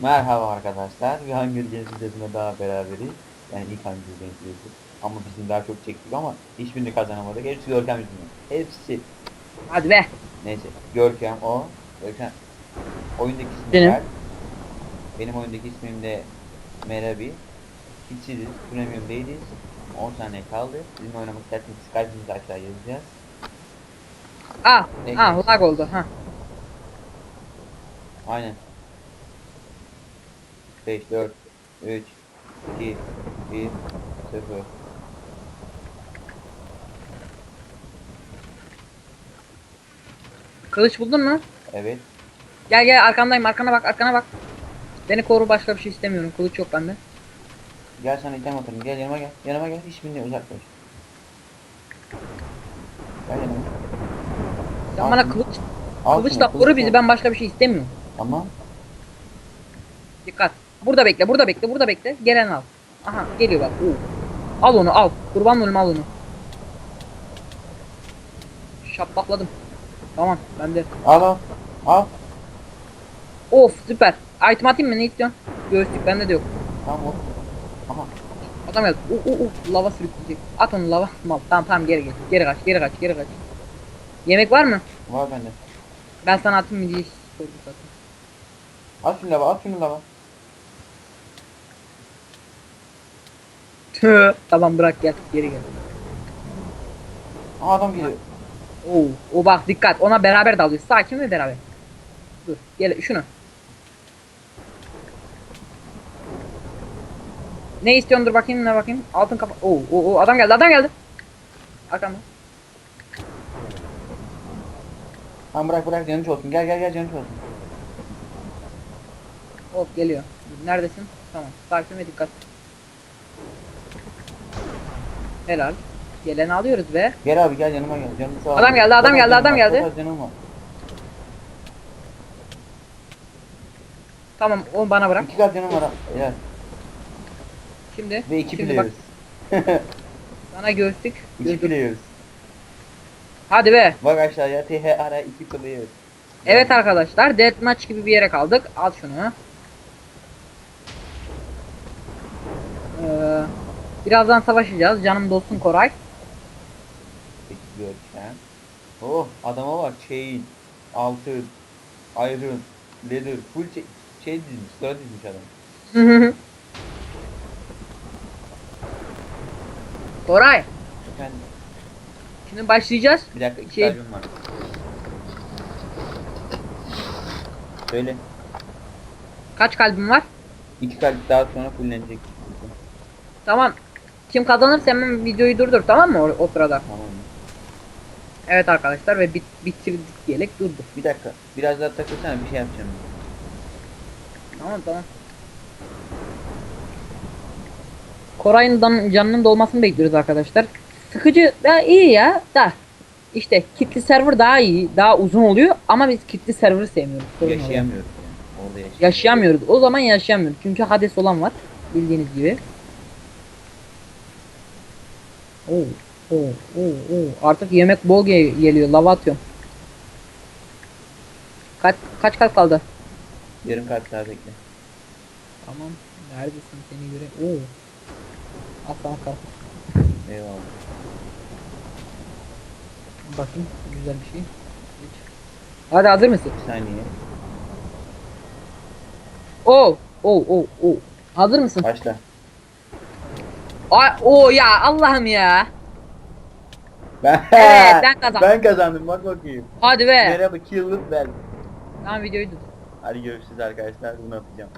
Merhaba arkadaşlar. Bir Hunger Games videosunda daha beraberiz. Yani ilk Hunger Games videosu. Ama bizim daha çok çektik ama hiçbirini kazanamadık. Hepsi Görkem yüzünden. Hepsi. Hadi be. Neyse. Görkem o. Görkem. Oyundaki ismi Benim. Berk. Benim oyundaki ismim de Merabi. Hiçsiziz. Premium değiliz. 10 saniye kaldı. Sizinle oynamak isterseniz Skype'imizi aşağıya yazacağız. Ah, Ne ah lag oldu. Ha. Aynen. 5, 4, 3, 2, 1, 0. Kılıç buldun mu? Evet. Gel gel arkandayım. Arkana bak, arkana bak. Beni koru başka bir şey istemiyorum. Kılıç yok bende. Gel sana item atalım. Gel yanıma gel. Yanıma gel. Hiç bilmiyor uzaklaş. Gel yanıma. Sen Al bana kılıç, Al kılıçla koru kılıç bizi. Ben başka bir şey istemiyorum. Tamam. Dikkat. Burada bekle, burada bekle, burada bekle. Gelen al. Aha geliyor bak. Oo. Al onu al. Kurban olayım al onu. Şapakladım. Tamam ben de. Al al. Al. Of süper. Item atayım mı ne istiyorsun? Göğüslük bende de yok. Tamam ol. Aha. Adam geldi. Uh uh uh lava sürükleyecek. At onu lava. Mal. Tamam tamam geri gel. Geri kaç geri kaç geri kaç. Yemek var mı? Var bende. Ben sana atayım mı diye sordum zaten. Al şunu lava. Al şunu lava. Tüh. Tamam bırak gel geri gel. Adam geliyor. Oo, o bak dikkat ona beraber dalıyoruz. Sakin ve beraber. Dur gel şunu. Ne istiyorsun dur bakayım ne bakayım. Altın kafa. Oo, oo, oo, adam geldi adam geldi. Arkamda. Tamam bırak bırak canı olsun. Gel gel gel canı olsun. Hop geliyor. Neredesin? Tamam. Sakin ve dikkat. Helal. Geleni alıyoruz be. Gel abi gel yanıma gel. Canım sağ ol. Adam geldi, adam geldi, adam geldi. canım var. Tamam onu bana bırak. İki kat canım var. Helal. Şimdi. Ve iki şimdi bak players. sana göğüslük. İki Göğüslük. players. Hadi be. Bak aşağıya TH ara iki players. Evet arkadaşlar deathmatch gibi bir yere kaldık. Al şunu. Birazdan savaşacağız. Canım dostum Koray. Görkem. Oh adama bak chain, altın, iron, leather, full şey, şey dizmiş, sıra dizmiş adam. Koray. Efendim, Şimdi başlayacağız. bir dakika iki Şey- var. Söyle. Kaç kalbim var? İki kalp daha sonra fullenecek. Tamam. Kim kazanırsa hemen videoyu durdur tamam mı o, o sırada? Tamam? Evet arkadaşlar ve bit, bitirdik diyerek durdu. Bir dakika. Biraz daha takılsana bir şey yapacağım. Tamam tamam. Koray'ın canının dolmasını bekliyoruz arkadaşlar. Sıkıcı da iyi ya da işte kitli server daha iyi, daha uzun oluyor ama biz kitli server sevmiyoruz. Sorun. Yaşayamıyoruz yani. Orada yaşayamıyoruz. Yaşayamıyoruz. O zaman yaşayamıyoruz. Çünkü Hades olan var bildiğiniz gibi. Oo, oo, oo, oo. Artık yemek bol ge- geliyor. Lava atıyorum. Kaç kaç kalp kaldı? Yarım kalp daha bekle. Tamam. Neredesin seni göre? Oo. Al sana kalk. Eyvallah. Bakayım güzel bir şey. Geç. Hadi hazır mısın? Bir saniye. Oo, oo, oo, oo. Hazır mısın? Başla. Ay, oo ya Allah'ım ya. Ben, Evet, ben kazandım. Ben kazandım bak bakayım. Hadi be. Merhaba Killed ben. Tamam videoyu dur. Hadi görüşürüz arkadaşlar bunu atacağım.